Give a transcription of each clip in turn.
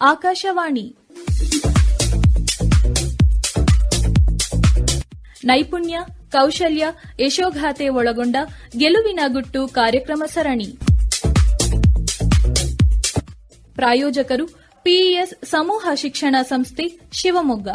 ಆಕಾಶವಾಣಿ. ನೈಪುಣ್ಯ, ಕೌಶಲ್ಯ, ಯಶೋಗಾಥೆ ಒಳಗೊಂಡ ಗೆಲುವಿನ ಗುಟ್ಟು ಕಾರ್ಯಕ್ರಮ ಸರಣಿ. ಪ್ರಾಯೋಜಕರು ಪಿಇಎಸ್ ಸಮೂಹ ಶಿಕ್ಷಣ ಸಂಸ್ಥೆ ಶಿವಮೊಗ್ಗ.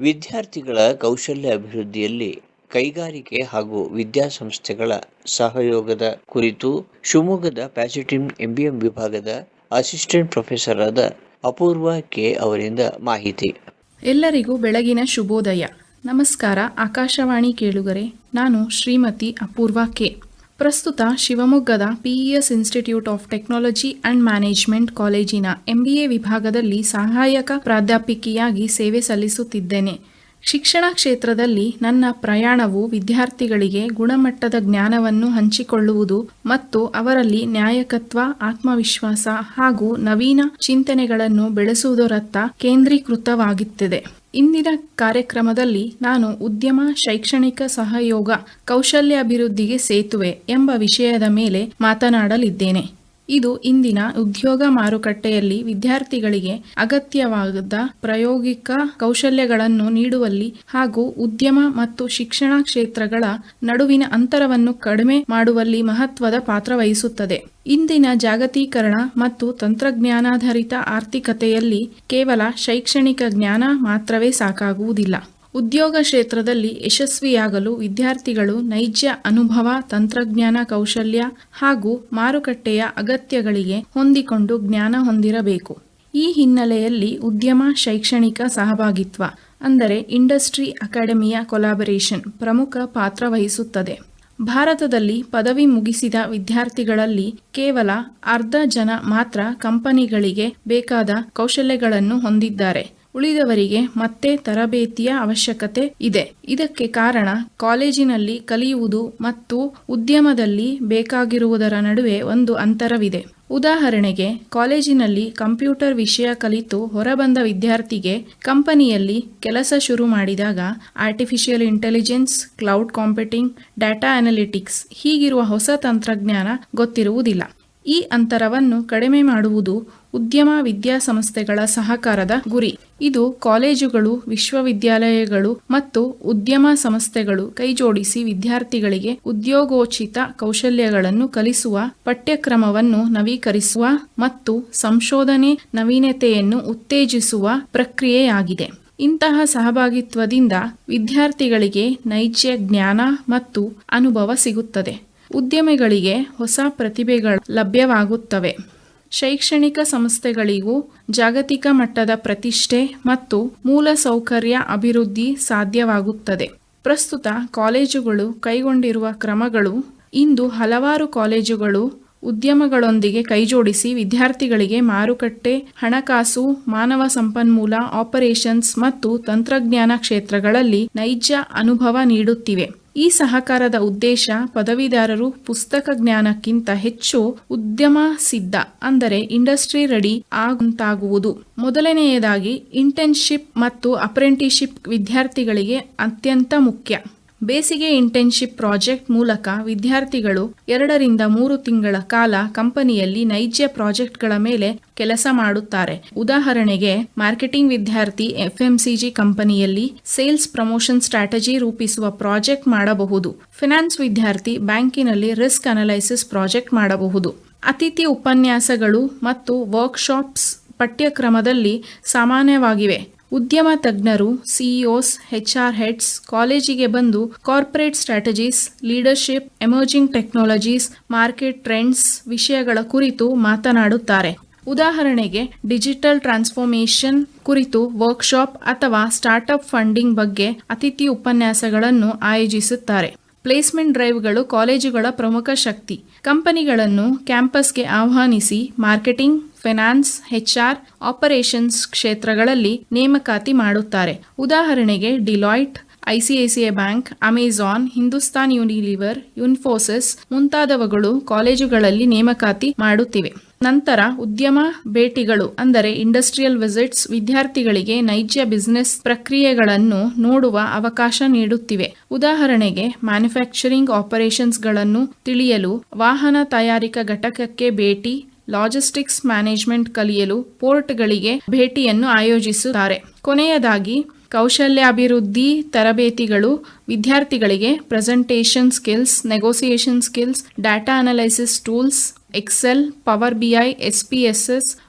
ವಿದ್ಯಾರ್ಥಿಗಳ ಕೌಶಲ್ಯ ಅಭಿವೃದ್ಧಿಯಲ್ಲಿ ಕೈಗಾರಿಕೆ ಹಾಗೂ ವಿದ್ಯಾಸಂಸ್ಥೆಗಳ ಸಹಯೋಗದ ಕುರಿತು ಶಿವಮೊಗ್ಗದ ಪ್ಯಾಸಿಟಿನ್ ಎಂಬಿಎಂ ವಿಭಾಗದ ಅಸಿಸ್ಟೆಂಟ್ ಪ್ರೊಫೆಸರ್ ಆದ ಅಪೂರ್ವ ಕೆ ಅವರಿಂದ ಮಾಹಿತಿ. ಎಲ್ಲರಿಗೂ ಬೆಳಗಿನ ಶುಭೋದಯ. ನಮಸ್ಕಾರ, ಆಕಾಶವಾಣಿ ಕೇಳುಗರೆ. ನಾನು ಶ್ರೀಮತಿ ಅಪೂರ್ವ ಕೆ. ಪ್ರಸ್ತುತ ಶಿವಮೊಗ್ಗದ PES institute of technology and management ಕಾಲೇಜಿನ ಎಂಬಿಎ ವಿಭಾಗದಲ್ಲಿ ಸಹಾಯಕ ಪ್ರಾಧ್ಯಾಪಿಕೆಯಾಗಿ ಸೇವೆ ಸಲ್ಲಿಸುತ್ತಿದ್ದೇನೆ. ಶಿಕ್ಷಣ ಕ್ಷೇತ್ರದಲ್ಲಿ ನನ್ನ ಪ್ರಯಾಣವು ವಿದ್ಯಾರ್ಥಿಗಳಿಗೆ ಗುಣಮಟ್ಟದ ಜ್ಞಾನವನ್ನು ಹಂಚಿಕೊಳ್ಳುವುದು ಮತ್ತು ಅವರಲ್ಲಿ ನ್ಯಾಯಕತ್ವ, ಆತ್ಮವಿಶ್ವಾಸ ಹಾಗೂ ನವೀನ ಚಿಂತನೆಗಳನ್ನು ಬೆಳೆಸುವುದರತ್ತ ಕೇಂದ್ರೀಕೃತವಾಗುತ್ತಿದೆ. ಇಂದಿನ ಕಾರ್ಯಕ್ರಮದಲ್ಲಿ ನಾನು ಉದ್ಯಮ, ಶೈಕ್ಷಣಿಕ ಸಹಯೋಗ, ಕೌಶಲ್ಯಾಭಿವೃದ್ಧಿಗೆ ಸೇತುವೆ ಎಂಬ ವಿಷಯದ ಮೇಲೆ ಮಾತನಾಡಲಿದ್ದೇನೆ. ಇದು ಇಂದಿನ ಉದ್ಯೋಗ ಮಾರುಕಟ್ಟೆಯಲ್ಲಿ ವಿದ್ಯಾರ್ಥಿಗಳಿಗೆ ಅಗತ್ಯವಾದ ಪ್ರಾಯೋಗಿಕ ಕೌಶಲ್ಯಗಳನ್ನು ನೀಡುವಲ್ಲಿ ಹಾಗೂ ಉದ್ಯಮ ಮತ್ತು ಶಿಕ್ಷಣ ಕ್ಷೇತ್ರಗಳ ನಡುವಿನ ಅಂತರವನ್ನು ಕಡಿಮೆ ಮಾಡುವಲ್ಲಿ ಮಹತ್ವದ ಪಾತ್ರ ವಹಿಸುತ್ತದೆ. ಇಂದಿನ ಜಾಗತೀಕರಣ ಮತ್ತು ತಂತ್ರಜ್ಞಾನಾಧಾರಿತ ಆರ್ಥಿಕತೆಯಲ್ಲಿ ಕೇವಲ ಶೈಕ್ಷಣಿಕ ಜ್ಞಾನ ಮಾತ್ರವೇ ಸಾಕಾಗುವುದಿಲ್ಲ. ಉದ್ಯೋಗ ಕ್ಷೇತ್ರದಲ್ಲಿ ಯಶಸ್ವಿಯಾಗಲು ವಿದ್ಯಾರ್ಥಿಗಳು ನೈಜ ಅನುಭವ, ತಂತ್ರಜ್ಞಾನ, ಕೌಶಲ್ಯ ಹಾಗೂ ಮಾರುಕಟ್ಟೆಯ ಅಗತ್ಯಗಳಿಗೆ ಹೊಂದಿಕೊಂಡು ಜ್ಞಾನ ಹೊಂದಿರಬೇಕು. ಈ ಹಿನ್ನೆಲೆಯಲ್ಲಿ ಉದ್ಯಮ ಶೈಕ್ಷಣಿಕ ಸಹಭಾಗಿತ್ವ, ಅಂದರೆ ಇಂಡಸ್ಟ್ರಿ ಅಕಾಡೆಮಿಯ ಕೊಲಾಬರೇಷನ್, ಪ್ರಮುಖ ಪಾತ್ರ ವಹಿಸುತ್ತದೆ. ಭಾರತದಲ್ಲಿ ಪದವಿ ಮುಗಿಸಿದ ವಿದ್ಯಾರ್ಥಿಗಳಲ್ಲಿ ಕೇವಲ ಅರ್ಧ ಜನ ಮಾತ್ರ ಕಂಪನಿಗಳಿಗೆ ಬೇಕಾದ ಕೌಶಲ್ಯಗಳನ್ನು ಹೊಂದಿದ್ದಾರೆ. ಉಳಿದವರಿಗೆ ಮತ್ತೆ ತರಬೇತಿಯ ಅವಶ್ಯಕತೆ ಇದೆ. ಇದಕ್ಕೆ ಕಾರಣ ಕಾಲೇಜಿನಲ್ಲಿ ಕಲಿಯುವುದು ಮತ್ತು ಉದ್ಯಮದಲ್ಲಿ ಬೇಕಾಗಿರುವುದರ ನಡುವೆ ಒಂದು ಅಂತರವಿದೆ. ಉದಾಹರಣೆಗೆ, ಕಾಲೇಜಿನಲ್ಲಿ ಕಂಪ್ಯೂಟರ್ ವಿಷಯ ಕಲಿತು ಹೊರಬಂದ ವಿದ್ಯಾರ್ಥಿಗೆ ಕಂಪನಿಯಲ್ಲಿ ಕೆಲಸ ಶುರು ಮಾಡಿದಾಗ artificial intelligence, cloud computing, data analytics ಹೀಗಿರುವ ಹೊಸ ತಂತ್ರಜ್ಞಾನ ಗೊತ್ತಿರುವುದಿಲ್ಲ. ಈ ಅಂತರವನ್ನು ಕಡಿಮೆ ಮಾಡುವುದು ಉದ್ಯಮ ವಿದ್ಯಾಸಂಸ್ಥೆಗಳ ಸಹಕಾರದ ಗುರಿ. ಇದು ಕಾಲೇಜುಗಳು, ವಿಶ್ವವಿದ್ಯಾಲಯಗಳು ಮತ್ತು ಉದ್ಯಮ ಸಂಸ್ಥೆಗಳು ಕೈಜೋಡಿಸಿ ವಿದ್ಯಾರ್ಥಿಗಳಿಗೆ ಉದ್ಯೋಗೋಚಿತ ಕೌಶಲ್ಯಗಳನ್ನು ಕಲಿಸುವ ಪಠ್ಯಕ್ರಮವನ್ನು ನವೀಕರಿಸುವ ಮತ್ತು ಸಂಶೋಧನೆ ನವೀನತೆಯನ್ನು ಉತ್ತೇಜಿಸುವ ಪ್ರಕ್ರಿಯೆಯಾಗಿದೆ. ಇಂತಹ ಸಹಭಾಗಿತ್ವದಿಂದ ವಿದ್ಯಾರ್ಥಿಗಳಿಗೆ ನೈಜ ಜ್ಞಾನ ಮತ್ತು ಅನುಭವ ಸಿಗುತ್ತದೆ. ಉದ್ಯಮಿಗಳಿಗೆ ಹೊಸ ಪ್ರತಿಭೆಗಳು ಲಭ್ಯವಾಗುತ್ತವೆ. ಶೈಕ್ಷಣಿಕ ಸಂಸ್ಥೆಗಳಿಗೂ ಜಾಗತಿಕ ಮಟ್ಟದ ಪ್ರತಿಷ್ಠೆ ಮತ್ತು ಮೂಲಸೌಕರ್ಯ ಅಭಿವೃದ್ಧಿ ಸಾಧ್ಯವಾಗುತ್ತದೆ. ಪ್ರಸ್ತುತ ಕಾಲೇಜುಗಳು ಕೈಗೊಂಡಿರುವ ಕ್ರಮಗಳು ಇಂದು ಹಲವಾರು ಕಾಲೇಜುಗಳು ಉದ್ಯಮಗಳೊಂದಿಗೆ ಕೈಜೋಡಿಸಿ ವಿದ್ಯಾರ್ಥಿಗಳಿಗೆ ಮಾರುಕಟ್ಟೆ, ಹಣಕಾಸು, ಮಾನವ ಸಂಪನ್ಮೂಲ ಆಪರೇಷನ್ಸ್ ಮತ್ತು ತಂತ್ರಜ್ಞಾನ ಕ್ಷೇತ್ರಗಳಲ್ಲಿ ನೈಜ ಅನುಭವ ನೀಡುತ್ತಿವೆ. ಈ ಸಹಕಾರದ ಉದ್ದೇಶ ಪದವೀಧರರು ಪುಸ್ತಕ ಜ್ಞಾನಕ್ಕಿಂತ ಹೆಚ್ಚು ಉದ್ಯಮ ಸಿದ್ಧ, ಅಂದರೆ ಇಂಡಸ್ಟ್ರಿ ರೆಡಿ ಆಗುವಂತಾಗುವುದು. ಮೊದಲನೆಯದಾಗಿ, ಇಂಟರ್ನ್ಶಿಪ್ ಮತ್ತು ಅಪ್ರೆಂಟಿಶಿಪ್ ವಿದ್ಯಾರ್ಥಿಗಳಿಗೆ ಅತ್ಯಂತ ಮುಖ್ಯ. ಬೇಸಿಗೆ ಇಂಟರ್ನ್ಶಿಪ್ ಪ್ರಾಜೆಕ್ಟ್ ಮೂಲಕ ವಿದ್ಯಾರ್ಥಿಗಳು ಎರಡರಿಂದ ಮೂರು ತಿಂಗಳ ಕಾಲ ಕಂಪನಿಯಲ್ಲಿ ನೈಜ ಪ್ರಾಜೆಕ್ಟ್ಗಳ ಮೇಲೆ ಕೆಲಸ ಮಾಡುತ್ತಾರೆ. ಉದಾಹರಣೆಗೆ, ಮಾರ್ಕೆಟಿಂಗ್ ವಿದ್ಯಾರ್ಥಿ ಎಫ್ಎಂಸಿಜಿ ಕಂಪನಿಯಲ್ಲಿ ಸೇಲ್ಸ್ ಪ್ರಮೋಷನ್ ಸ್ಟ್ರಾಟಜಿ ರೂಪಿಸುವ ಪ್ರಾಜೆಕ್ಟ್ ಮಾಡಬಹುದು. ಫಿನಾನ್ಸ್ ವಿದ್ಯಾರ್ಥಿ ಬ್ಯಾಂಕಿನಲ್ಲಿ ರಿಸ್ಕ್ ಅನಲೈಸಿಸ್ ಪ್ರಾಜೆಕ್ಟ್ ಮಾಡಬಹುದು. ಅತಿಥಿ ಉಪನ್ಯಾಸಗಳು ಮತ್ತು ವರ್ಕ್ಶಾಪ್ಸ್ ಪಠ್ಯಕ್ರಮದಲ್ಲಿ ಸಾಮಾನ್ಯವಾಗಿವೆ. ಉದ್ಯಮ ತಜ್ಞರು ಸಿಇಒಸ್ ಆರ್ ಹೆಡ್ಸ್ ಕಾಲೇಜಿಗೆ ಬಂದು corporate strategies leadership emerging technologies market trends ವಿಷಯಗಳ ಕುರಿತು ಮಾತನಾಡುತ್ತಾರೆ. ಉದಾಹರಣೆಗೆ ಡಿಜಿಟಲ್ ಟ್ರಾನ್ಸ್ಫಾರ್ಮೇಶನ್ ಕುರಿತು ವರ್ಕ್ಶಾಪ್ ಅಥವಾ ಸ್ಟಾರ್ಟ್ಅಪ್ ಫಂಡಿಂಗ್ ಬಗ್ಗೆ ಅತಿಥಿ ಉಪನ್ಯಾಸಗಳನ್ನು ಆಯೋಜಿಸುತ್ತಾರೆ. ಪ್ಲೇಸ್ಮೆಂಟ್ ಡ್ರೈವ್ಗಳು ಕಾಲೇಜುಗಳ ಪ್ರಮುಖ ಶಕ್ತಿ. ಕಂಪನಿಗಳನ್ನು ಕ್ಯಾಂಪಸ್ಗೆ ಆಹ್ವಾನಿಸಿ ಮಾರ್ಕೆಟಿಂಗ್ ಫೈನಾನ್ಸ್, ಎಚ್ಆರ್, ಆಪರೇಷನ್ಸ್ ಕ್ಷೇತ್ರಗಳಲ್ಲಿ ನೇಮಕಾತಿ ಮಾಡುತ್ತಾರೆ. ಉದಾಹರಣೆಗೆ, Deloitte, ICICI bank, Amazon, Hindustan Unilever, Infosys ಮುಂತಾದವುಗಳು ಕಾಲೇಜುಗಳಲ್ಲಿ ನೇಮಕಾತಿ ಮಾಡುತ್ತಿವೆ. ನಂತರ ಉದ್ಯಮ ಭೇಟಿಗಳು, ಅಂದರೆ ಇಂಡಸ್ಟ್ರಿಯಲ್ ವಿಸಿಟ್ಸ್ ವಿದ್ಯಾರ್ಥಿಗಳಿಗೆ ನೈಜ ಬಿಸಿನೆಸ್ ಪ್ರಕ್ರಿಯೆಗಳನ್ನು ನೋಡುವ ಅವಕಾಶ ನೀಡುತ್ತಿವೆ. ಉದಾಹರಣೆಗೆ, ಮ್ಯಾನುಫ್ಯಾಕ್ಚರಿಂಗ್ ಆಪರೇಷನ್ಸ್ಗಳನ್ನು ತಿಳಿಯಲು ವಾಹನ ತಯಾರಿಕಾ ಘಟಕಕ್ಕೆ ಭೇಟಿ ಲಾಜಿಸ್ಟಿಕ್ಸ್ ಮ್ಯಾನೇಜ್ಮೆಂಟ್ ಕಲಿಯಲು ಪೋರ್ಟ್ಗಳಿಗೆ ಭೇಟಿಯನ್ನು ಆಯೋಜಿಸುತ್ತಾರೆ. ಕೊನೆಯದಾಗಿ, ಕೌಶಲ್ಯಾಭಿವೃದ್ಧಿ ತರಬೇತಿಗಳು ವಿದ್ಯಾರ್ಥಿಗಳಿಗೆ presentation skills, negotiation skills, data analysis tools, Excel, power BI S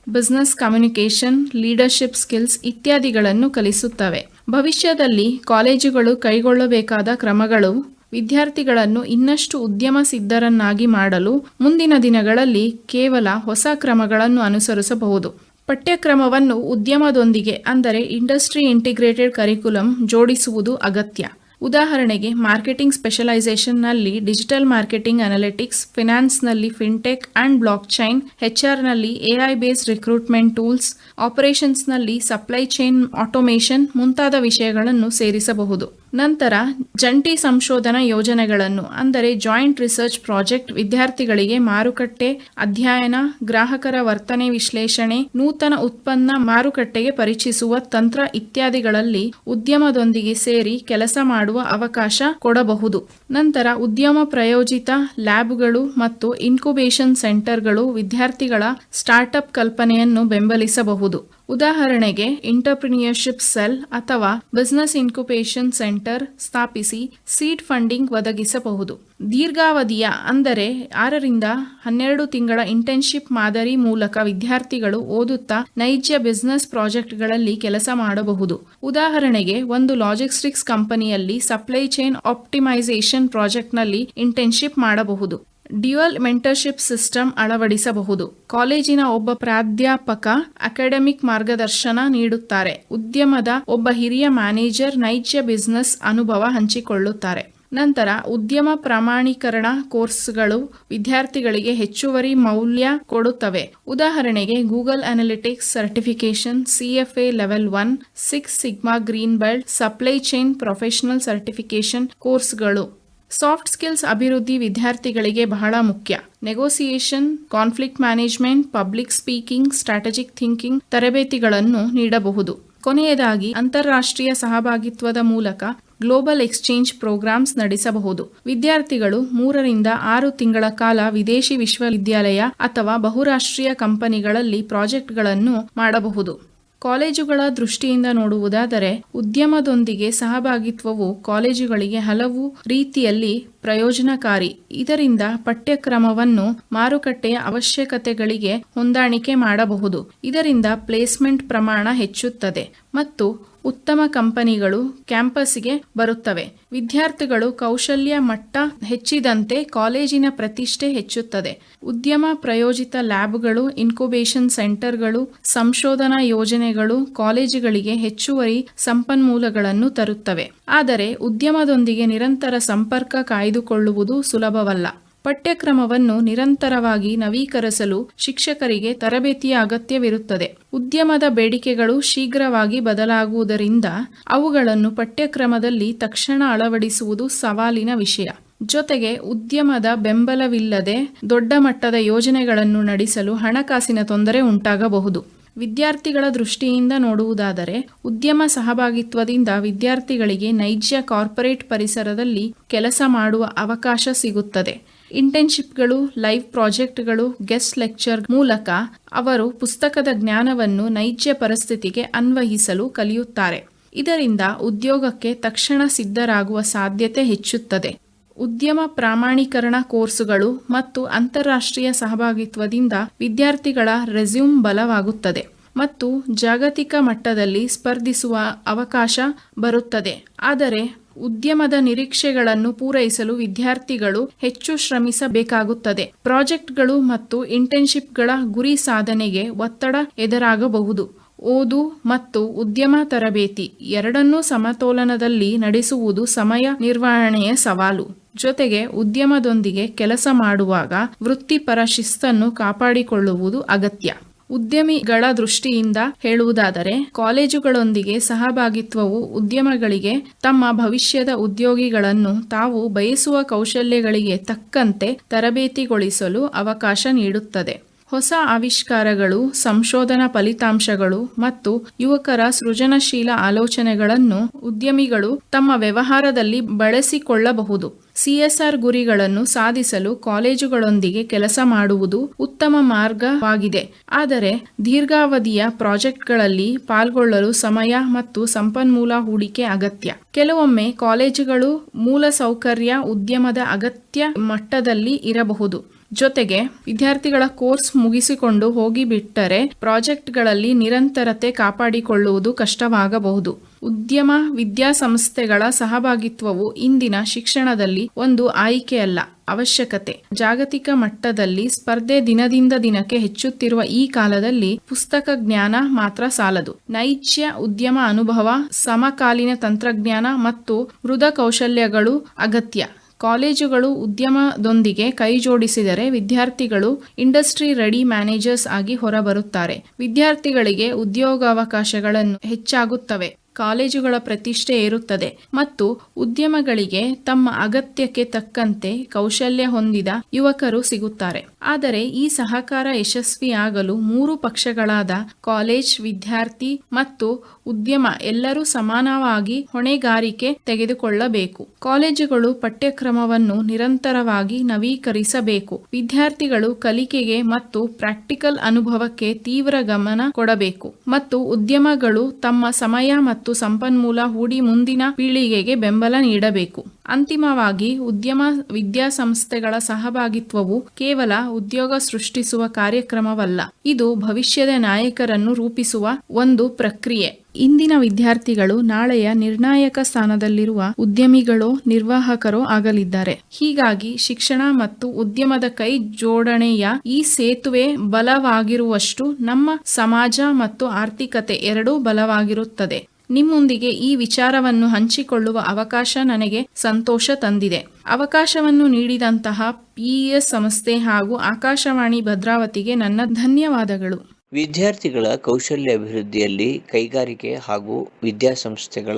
business communication, leadership skills ಇತ್ಯಾದಿಗಳನ್ನು ಕಲಿಸುತ್ತವೆ. ಭವಿಷ್ಯದಲ್ಲಿ ಕಾಲೇಜುಗಳು ಕೈಗೊಳ್ಳಬೇಕಾದ ಕ್ರಮಗಳು ವಿದ್ಯಾರ್ಥಿಗಳನ್ನು ಇನ್ನಷ್ಟು ಉದ್ಯಮ ಸಿದ್ಧರನ್ನಾಗಿ ಮಾಡಲು ಮುಂದಿನ ದಿನಗಳಲ್ಲಿ ಕೇವಲ ಹೊಸ ಕ್ರಮಗಳನ್ನು ಅನುಸರಿಸಬಹುದು. ಪಠ್ಯಕ್ರಮವನ್ನು ಉದ್ಯಮದೊಂದಿಗೆ, ಅಂದರೆ ಇಂಡಸ್ಟ್ರಿ ಇಂಟಿಗ್ರೇಟೆಡ್ ಕರಿಕ್ಯುಲಂ ಜೋಡಿಸುವುದು ಅಗತ್ಯ. ಉದಾಹರಣೆಗೆ, ಮಾರ್ಕೆಟಿಂಗ್ ಸ್ಪೆಷಲೈಸೇಷನ್ನಲ್ಲಿ ಡಿಜಿಟಲ್ ಮಾರ್ಕೆಟಿಂಗ್ ಅನಾಲಿಟಿಕ್ಸ್, ಫಿನಾನ್ಸ್ನಲ್ಲಿ ಫಿನ್ಟೆಕ್ ಆ್ಯಂಡ್ ಬ್ಲಾಕ್ ಚೈನ್ ಹೆಚ್ಆರ್ನಲ್ಲಿ ಎಐ ಬೇಸ್ಡ್ ರಿಕ್ರೂಟ್ಮೆಂಟ್ ಟೂಲ್ಸ್, ಆಪರೇಷನ್ಸ್ನಲ್ಲಿ ಸಪ್ಲೈ ಚೈನ್ ಆಟೋಮೇಷನ್ ಮುಂತಾದ ವಿಷಯಗಳನ್ನು ಸೇರಿಸಬಹುದು. ನಂತರ ಜಂಟಿ ಸಂಶೋಧನಾ ಯೋಜನೆಗಳನ್ನು, ಅಂದರೆ ಜಾಯಿಂಟ್ ರಿಸರ್ಚ್ ಪ್ರಾಜೆಕ್ಟ್ ವಿದ್ಯಾರ್ಥಿಗಳಿಗೆ ಮಾರುಕಟ್ಟೆ ಅಧ್ಯಯನ, ಗ್ರಾಹಕರ ವರ್ತನೆ ವಿಶ್ಲೇಷಣೆ, ನೂತನ ಉತ್ಪನ್ನ ಮಾರುಕಟ್ಟೆಗೆ ಪರಿಚಯಿಸುವ ತಂತ್ರ ಇತ್ಯಾದಿಗಳಲ್ಲಿ ಉದ್ಯಮದೊಂದಿಗೆ ಸೇರಿ ಕೆಲಸ ಮಾಡುವ ಅವಕಾಶ ಕೊಡಬಹುದು. ನಂತರ ಉದ್ಯಮ ಪ್ರಯೋಜಿತ ಲ್ಯಾಬ್ಗಳು ಮತ್ತು ಇನ್ಕ್ಯುಬೇಷನ್ ಸೆಂಟರ್ಗಳು ವಿದ್ಯಾರ್ಥಿಗಳ ಸ್ಟಾರ್ಟ್ಅಪ್ ಕಲ್ಪನೆಯನ್ನು ಬೆಂಬಲಿಸಬಹುದು. ಉದಾಹರಣೆಗೆ ಇಂಟರ್ಪ್ರಿನಿಯರ್ಶಿಪ್ ಸೆಲ್ ಅಥವಾ ಬಿಸಿನೆಸ್ ಇನ್ಕ್ಯುಬೇಷನ್ ಸೆಂಟರ್ ಸ್ಥಾಪಿಸಿ ಸೀಡ್ ಫಂಡಿಂಗ್ ಒದಗಿಸಬಹುದು. ದೀರ್ಘಾವಧಿಯ, ಅಂದರೆ ಆರರಿಂದ ಹನ್ನೆರಡು ತಿಂಗಳ ಇಂಟರ್ನ್ಶಿಪ್ ಮಾದರಿ ಮೂಲಕ ವಿದ್ಯಾರ್ಥಿಗಳು ಓದುತ್ತಾ ನೈಜ ಬಿಸಿನೆಸ್ ಪ್ರಾಜೆಕ್ಟ್ಗಳಲ್ಲಿ ಕೆಲಸ ಮಾಡಬಹುದು. ಉದಾಹರಣೆಗೆ, ಒಂದು ಲಾಜಿಸ್ಟಿಕ್ಸ್ ಕಂಪನಿಯಲ್ಲಿ ಸಪ್ಲೈ ಚೈನ್ ಆಪ್ಟಿಮೈಸೇಷನ್ ಪ್ರಾಜೆಕ್ಟ್ನಲ್ಲಿ ಇಂಟರ್ನ್ಶಿಪ್ ಮಾಡಬಹುದು. ಡ್ಯುಯಲ್ ಮೆಂಟರ್ಶಿಪ್ ಸಿಸ್ಟಮ್ ಅಳವಡಿಸಬಹುದು. ಕಾಲೇಜಿನ ಒಬ್ಬ ಪ್ರಾಧ್ಯಾಪಕ ಅಕಾಡೆಮಿಕ್ ಮಾರ್ಗದರ್ಶನ ನೀಡುತ್ತಾರೆ. ಉದ್ಯಮದ ಒಬ್ಬ ಹಿರಿಯ ಮ್ಯಾನೇಜರ್ ನೈಜ ಬಿಸಿನೆಸ್ ಅನುಭವ ಹಂಚಿಕೊಳ್ಳುತ್ತಾರೆ. ನಂತರ ಉದ್ಯಮ ಪ್ರಮಾಣೀಕರಣ ಕೋರ್ಸ್ಗಳು ವಿದ್ಯಾರ್ಥಿಗಳಿಗೆ ಹೆಚ್ಚುವರಿ ಮೌಲ್ಯ ಕೊಡುತ್ತವೆ. ಉದಾಹರಣೆಗೆ Google analytics certification CFA level one, six sigma green belt supply chain professional certification ಕೋರ್ಸ್ಗಳು. ಸಾಫ್ಟ್ ಸ್ಕಿಲ್ಸ್ ಅಭಿವೃದ್ಧಿ ವಿದ್ಯಾರ್ಥಿಗಳಿಗೆ ಬಹಳ ಮುಖ್ಯ. Negotiation conflict management public speaking strategic thinking ತರಬೇತಿಗಳನ್ನು ನೀಡಬಹುದು. ಕೊನೆಯದಾಗಿ, ಅಂತಾರಾಷ್ಟ್ರೀಯ ಸಹಭಾಗಿತ್ವದ ಮೂಲಕ ಗ್ಲೋಬಲ್ ಎಕ್ಸ್ಚೇಂಜ್ ಪ್ರೋಗ್ರಾಮ್ಸ್ ನಡೆಸಬಹುದು. ವಿದ್ಯಾರ್ಥಿಗಳು ಮೂರರಿಂದ ಆರು ತಿಂಗಳ ಕಾಲ ವಿದೇಶಿ ವಿಶ್ವವಿದ್ಯಾಲಯ ಅಥವಾ ಬಹುರಾಷ್ಟ್ರೀಯ ಕಂಪನಿಗಳಲ್ಲಿ ಪ್ರಾಜೆಕ್ಟ್ಗಳನ್ನು ಮಾಡಬಹುದು. ಕಾಲೇಜುಗಳ ದೃಷ್ಟಿಯಿಂದ ನೋಡುವುದಾದರೆ ಉದ್ಯಮದೊಂದಿಗೆ ಸಹಭಾಗಿತ್ವವು ಕಾಲೇಜುಗಳಿಗೆ ಹಲವು ರೀತಿಯಲ್ಲಿ ಪ್ರಯೋಜನಕಾರಿ. ಇದರಿಂದ ಪಠ್ಯಕ್ರಮವನ್ನು ಮಾರುಕಟ್ಟೆಯ ಅವಶ್ಯಕತೆಗಳಿಗೆ ಹೊಂದಾಣಿಕೆ ಮಾಡಬಹುದು. ಇದರಿಂದ ಪ್ಲೇಸ್ಮೆಂಟ್ ಪ್ರಮಾಣ ಹೆಚ್ಚುತ್ತದೆ ಮತ್ತು ಉತ್ತಮ ಕಂಪನಿಗಳು ಕ್ಯಾಂಪಸ್ಗೆ ಬರುತ್ತವೆ. ವಿದ್ಯಾರ್ಥಿಗಳು ಕೌಶಲ್ಯ ಮಟ್ಟ ಹೆಚ್ಚಿದಂತೆ ಕಾಲೇಜಿನ ಪ್ರತಿಷ್ಠೆ ಹೆಚ್ಚುತ್ತದೆ. ಉದ್ಯಮ ಪ್ರಯೋಜಿತ ಲ್ಯಾಬ್ಗಳು, ಇನ್ಕ್ಯುಬೇಷನ್ ಸೆಂಟರ್ಗಳು, ಸಂಶೋಧನಾ ಯೋಜನೆಗಳು ಕಾಲೇಜುಗಳಿಗೆ ಹೆಚ್ಚುವರಿ ಸಂಪನ್ಮೂಲಗಳನ್ನು ತರುತ್ತವೆ. ಆದರೆ ಉದ್ಯಮದೊಂದಿಗೆ ನಿರಂತರ ಸಂಪರ್ಕ ಕಾಯ್ದುಕೊಳ್ಳುವುದು ಸುಲಭವಲ್ಲ. ಪಠ್ಯಕ್ರಮವನ್ನು ನಿರಂತರವಾಗಿ ನವೀಕರಿಸಲು ಶಿಕ್ಷಕರಿಗೆ ತರಬೇತಿಯ ಅಗತ್ಯವಿರುತ್ತದೆ. ಉದ್ಯಮದ ಬೇಡಿಕೆಗಳು ಶೀಘ್ರವಾಗಿ ಬದಲಾಗುವುದರಿಂದ ಅವುಗಳನ್ನು ಪಠ್ಯಕ್ರಮದಲ್ಲಿ ತಕ್ಷಣ ಅಳವಡಿಸುವುದು ಸವಾಲಿನ ವಿಷಯ. ಜೊತೆಗೆ ಉದ್ಯಮದ ಬೆಂಬಲವಿಲ್ಲದೆ ದೊಡ್ಡ ಮಟ್ಟದ ಯೋಜನೆಗಳನ್ನು ನಡೆಸಲು ಹಣಕಾಸಿನ ತೊಂದರೆ ಉಂಟಾಗಬಹುದು. ವಿದ್ಯಾರ್ಥಿಗಳ ದೃಷ್ಟಿಯಿಂದ ನೋಡುವುದಾದರೆ, ಉದ್ಯಮ ಸಹಭಾಗಿತ್ವದಿಂದ ವಿದ್ಯಾರ್ಥಿಗಳಿಗೆ ನೈಜ ಕಾರ್ಪೊರೇಟ್ ಪರಿಸರದಲ್ಲಿ ಕೆಲಸ ಮಾಡುವ ಅವಕಾಶ ಸಿಗುತ್ತದೆ. ಇಂಟರ್ನ್ಶಿಪ್ಗಳು, ಲೈವ್ ಪ್ರಾಜೆಕ್ಟ್ಗಳು, ಗೆಸ್ಟ್ ಲೆಕ್ಚರ್ ಮೂಲಕ ಅವರು ಪುಸ್ತಕದ ಜ್ಞಾನವನ್ನು ನೈಜ ಪರಿಸ್ಥಿತಿಗೆ ಅನ್ವಯಿಸಲು ಕಲಿಯುತ್ತಾರೆ. ಇದರಿಂದ ಉದ್ಯೋಗಕ್ಕೆ ತಕ್ಷಣ ಸಿದ್ಧರಾಗುವ ಸಾಧ್ಯತೆ ಹೆಚ್ಚುತ್ತದೆ. ಉದ್ಯಮ ಪ್ರಾಮಾಣೀಕರಣ ಕೋರ್ಸುಗಳು ಮತ್ತು ಅಂತಾರಾಷ್ಟ್ರೀಯ ಸಹಭಾಗಿತ್ವದಿಂದ ವಿದ್ಯಾರ್ಥಿಗಳ ರೆಸ್ಯೂಮ್ ಬಲವಾಗುತ್ತದೆ ಮತ್ತು ಜಾಗತಿಕ ಮಟ್ಟದಲ್ಲಿ ಸ್ಪರ್ಧಿಸುವ ಅವಕಾಶ ಬರುತ್ತದೆ. ಆದರೆ ಉದ್ಯಮದ ನಿರೀಕ್ಷೆಗಳನ್ನು ಪೂರೈಸಲು ವಿದ್ಯಾರ್ಥಿಗಳು ಹೆಚ್ಚು ಶ್ರಮಿಸಬೇಕಾಗುತ್ತದೆ. ಪ್ರಾಜೆಕ್ಟ್ಗಳು ಮತ್ತು ಇಂಟರ್ನ್ಶಿಪ್ಗಳ ಗುರಿ ಸಾಧನೆಗೆ ಒತ್ತಡ ಎದುರಾಗಬಹುದು. ಓದು ಮತ್ತು ಉದ್ಯಮ ತರಬೇತಿ ಎರಡನ್ನೂ ಸಮತೋಲನದಲ್ಲಿ ನಡೆಸುವುದು ಸಮಯ ನಿರ್ವಹಣೆಯ ಸವಾಲು. ಜೊತೆಗೆ ಉದ್ಯಮದೊಂದಿಗೆ ಕೆಲಸ ಮಾಡುವಾಗ ವೃತ್ತಿಪರ ಶಿಸ್ತನ್ನು ಕಾಪಾಡಿಕೊಳ್ಳುವುದು ಅಗತ್ಯ. ಉದ್ಯಮಿಗಳ ದೃಷ್ಟಿಯಿಂದ ಹೇಳುವುದಾದರೆ, ಕಾಲೇಜುಗಳೊಂದಿಗೆ ಸಹಭಾಗಿತ್ವವು ಉದ್ಯಮಗಳಿಗೆ ತಮ್ಮ ಭವಿಷ್ಯದ ಉದ್ಯೋಗಿಗಳನ್ನು ತಾವು ಬಯಸುವ ಕೌಶಲ್ಯಗಳಿಗೆ ತಕ್ಕಂತೆ ತರಬೇತಿಗೊಳಿಸಲು ಅವಕಾಶ ನೀಡುತ್ತದೆ. ಹೊಸ ಆವಿಷ್ಕಾರಗಳು, ಸಂಶೋಧನಾ ಫಲಿತಾಂಶಗಳು ಮತ್ತು ಯುವಕರ ಸೃಜನಶೀಲ ಆಲೋಚನೆಗಳನ್ನು ಉದ್ಯಮಿಗಳು ತಮ್ಮ ವ್ಯವಹಾರದಲ್ಲಿ ಬಳಸಿಕೊಳ್ಳಬಹುದು. ಸಿಎಸ್ಆರ್ ಗುರಿಗಳನ್ನು ಸಾಧಿಸಲು ಕಾಲೇಜುಗಳೊಂದಿಗೆ ಕೆಲಸ ಮಾಡುವುದು ಉತ್ತಮ ಮಾರ್ಗವಾಗಿದೆ. ಆದರೆ ದೀರ್ಘಾವಧಿಯ ಪ್ರಾಜೆಕ್ಟ್ಗಳಲ್ಲಿ ಪಾಲ್ಗೊಳ್ಳಲು ಸಮಯ ಮತ್ತು ಸಂಪನ್ಮೂಲ ಹೂಡಿಕೆ ಅಗತ್ಯ. ಕೆಲವೊಮ್ಮೆ ಕಾಲೇಜುಗಳು ಮೂಲಸೌಕರ್ಯ ಉದ್ಯಮದ ಅಗತ್ಯ ಮಟ್ಟದಲ್ಲಿ ಇರಬಹುದು. ಜೊತೆಗೆ ವಿದ್ಯಾರ್ಥಿಗಳ ಕೋರ್ಸ್ ಮುಗಿಸಿಕೊಂಡು ಹೋಗಿಬಿಟ್ಟರೆ ಪ್ರಾಜೆಕ್ಟ್ಗಳಲ್ಲಿ ನಿರಂತರತೆ ಕಾಪಾಡಿಕೊಳ್ಳುವುದು ಕಷ್ಟವಾಗಬಹುದು. ಉದ್ಯಮ ವಿದ್ಯಾಸಂಸ್ಥೆಗಳ ಸಹಭಾಗಿತ್ವವು ಇಂದಿನ ಶಿಕ್ಷಣದಲ್ಲಿ ಒಂದು ಆಯ್ಕೆಯಲ್ಲ, ಅವಶ್ಯಕತೆ. ಜಾಗತಿಕ ಮಟ್ಟದಲ್ಲಿ ಸ್ಪರ್ಧೆ ದಿನದಿಂದ ದಿನಕ್ಕೆ ಹೆಚ್ಚುತ್ತಿರುವ ಈ ಕಾಲದಲ್ಲಿ ಪುಸ್ತಕ ಜ್ಞಾನ ಮಾತ್ರ ಸಾಲದು. ನೈಜ ಉದ್ಯಮ ಅನುಭವ, ಸಮಕಾಲೀನ ತಂತ್ರಜ್ಞಾನ ಮತ್ತು ಮೃದ ಕೌಶಲ್ಯಗಳು ಅಗತ್ಯ. ಕಾಲೇಜುಗಳು ಉದ್ಯಮದೊಂದಿಗೆ ಕೈಜೋಡಿಸಿದರೆ ವಿದ್ಯಾರ್ಥಿಗಳು ಇಂಡಸ್ಟ್ರಿ ರೆಡಿ ಮ್ಯಾನೇಜರ್ಸ್ ಆಗಿ ಹೊರಬರುತ್ತಾರೆ. ವಿದ್ಯಾರ್ಥಿಗಳಿಗೆ ಉದ್ಯೋಗಾವಕಾಶಗಳನ್ನು ಹೆಚ್ಚಾಗುತ್ತವೆ. ಕಾಲೇಜುಗಳ ಪ್ರತಿಷ್ಠೆ ಏರುತ್ತದೆ ಮತ್ತು ಉದ್ಯಮಗಳಿಗೆ ತಮ್ಮ ಅಗತ್ಯಕ್ಕೆ ತಕ್ಕಂತೆ ಕೌಶಲ್ಯ ಹೊಂದಿದ ಯುವಕರು ಸಿಗುತ್ತಾರೆ. ಆದರೆ ಈ ಸಹಕಾರ ಯಶಸ್ವಿಯಾಗಲು ಮೂರು ಪಕ್ಷಗಳಾದ ಕಾಲೇಜ್ ವಿದ್ಯಾರ್ಥಿ ಮತ್ತು ಉದ್ಯಮ ಎಲ್ಲರೂ ಸಮಾನವಾಗಿ ಹೊಣೆಗಾರಿಕೆ ತೆಗೆದುಕೊಳ್ಳಬೇಕು. ಕಾಲೇಜುಗಳು ಪಠ್ಯಕ್ರಮವನ್ನು ನಿರಂತರವಾಗಿ ನವೀಕರಿಸಬೇಕು. ವಿದ್ಯಾರ್ಥಿಗಳು ಕಲಿಕೆಗೆ ಮತ್ತು ಪ್ರಾಕ್ಟಿಕಲ್ ಅನುಭವಕ್ಕೆ ತೀವ್ರ ಗಮನ ಕೊಡಬೇಕು. ಮತ್ತು ಉದ್ಯಮಗಳು ತಮ್ಮ ಸಮಯ ಮತ್ತು ಸಂಪನ್ಮೂಲ ಹೂಡಿ ಮುಂದಿನ ಪೀಳಿಗೆಗೆ ಬೆಂಬಲ ನೀಡಬೇಕು. ಅಂತಿಮವಾಗಿ ಉದ್ಯಮ ವಿದ್ಯಾಸಂಸ್ಥೆಗಳ ಸಹಭಾಗಿತ್ವವು ಕೇವಲ ಉದ್ಯೋಗ ಸೃಷ್ಟಿಸುವ ಕಾರ್ಯಕ್ರಮವಲ್ಲ, ಇದು ಭವಿಷ್ಯದ ನಾಯಕರನ್ನು ರೂಪಿಸುವ ಒಂದು ಪ್ರಕ್ರಿಯೆ. ಇಂದಿನ ವಿದ್ಯಾರ್ಥಿಗಳು ನಾಳೆಯ ನಿರ್ಣಾಯಕ ಸ್ಥಾನದಲ್ಲಿರುವ ಉದ್ಯಮಿಗಳೋ ನಿರ್ವಾಹಕರೋ ಆಗಲಿದ್ದಾರೆ. ಹೀಗಾಗಿ ಶಿಕ್ಷಣ ಮತ್ತು ಉದ್ಯಮದ ಕೈ ಜೋಡಣೆಯ ಈ ಸೇತುವೆ ಬಲವಾಗಿರುವಷ್ಟು ನಮ್ಮ ಸಮಾಜ ಮತ್ತು ಆರ್ಥಿಕತೆ ಎರಡೂ ಬಲವಾಗಿರುತ್ತದೆ. ನಿಮ್ಮೊಂದಿಗೆ ಈ ವಿಚಾರವನ್ನು ಹಂಚಿಕೊಳ್ಳುವ ಅವಕಾಶ ನನಗೆ ಸಂತೋಷ ತಂದಿದೆ. ಅವಕಾಶವನ್ನು ನೀಡಿದಂತಹ ಪಿಇಎಸ್ ಸಂಸ್ಥೆ ಹಾಗೂ ಆಕಾಶವಾಣಿ ಭದ್ರಾವತಿಗೆ ನನ್ನ ಧನ್ಯವಾದಗಳು. ವಿದ್ಯಾರ್ಥಿಗಳ ಕೌಶಲ್ಯ ಅಭಿವೃದ್ಧಿಯಲ್ಲಿ ಕೈಗಾರಿಕೆ ಹಾಗೂ ವಿದ್ಯಾಸಂಸ್ಥೆಗಳ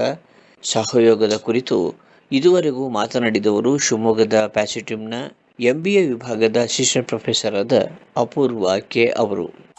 ಸಹಯೋಗದ ಕುರಿತು ಇದುವರೆಗೂ ಮಾತನಾಡಿದವರು ಶಿವಮೊಗ್ಗದ ಪ್ಯಾಸಿಟಿಮ್ನ ಎಂಬಿಎ ವಿಭಾಗದ ಅಸಿಸ್ಟೆಂಟ್ ಪ್ರೊಫೆಸರ್ ಆದ ಅಪೂರ್ವ ಕೆ ಅವರು.